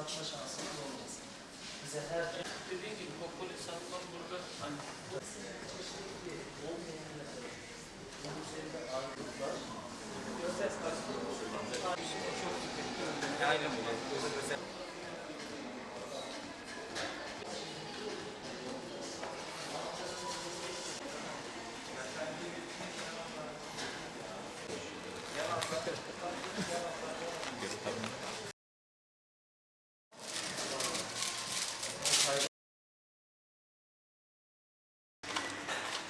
satma şansımız olmaz. Bize her Dediğim gibi kokoli satmam burada hani çeşitli olmayan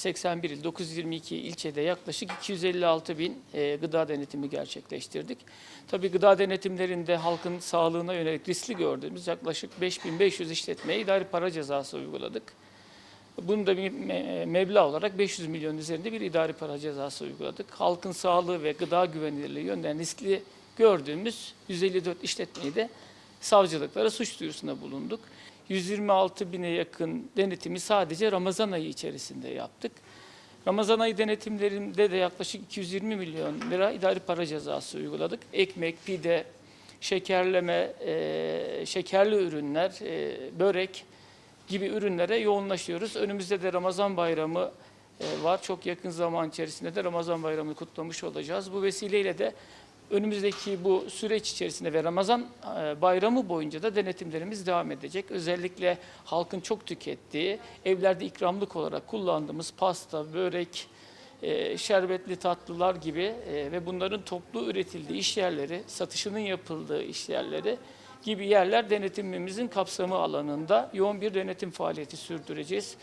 81 il, 922 ilçede yaklaşık 256 bin e, gıda denetimi gerçekleştirdik. Tabii gıda denetimlerinde halkın sağlığına yönelik riskli gördüğümüz yaklaşık 5500 işletmeye idari para cezası uyguladık. Bunun da bir me- meblağ olarak 500 milyon üzerinde bir idari para cezası uyguladık. Halkın sağlığı ve gıda güvenilirliği yönden riskli gördüğümüz 154 işletmeyi de savcılıklara suç duyurusunda bulunduk. 126 bine yakın denetimi sadece Ramazan ayı içerisinde yaptık. Ramazan ayı denetimlerinde de yaklaşık 220 milyon lira idari para cezası uyguladık. Ekmek, pide, şekerleme, e, şekerli ürünler, e, börek gibi ürünlere yoğunlaşıyoruz. Önümüzde de Ramazan bayramı e, var. Çok yakın zaman içerisinde de Ramazan bayramını kutlamış olacağız. Bu vesileyle de önümüzdeki bu süreç içerisinde ve Ramazan e, bayramı boyunca da denetimlerimiz devam edecek. Özellikle halkın çok tükettiği, evlerde ikramlık olarak kullandığımız pasta, börek, e, şerbetli tatlılar gibi e, ve bunların toplu üretildiği iş yerleri, satışının yapıldığı iş yerleri gibi yerler denetimimizin kapsamı alanında yoğun bir denetim faaliyeti sürdüreceğiz.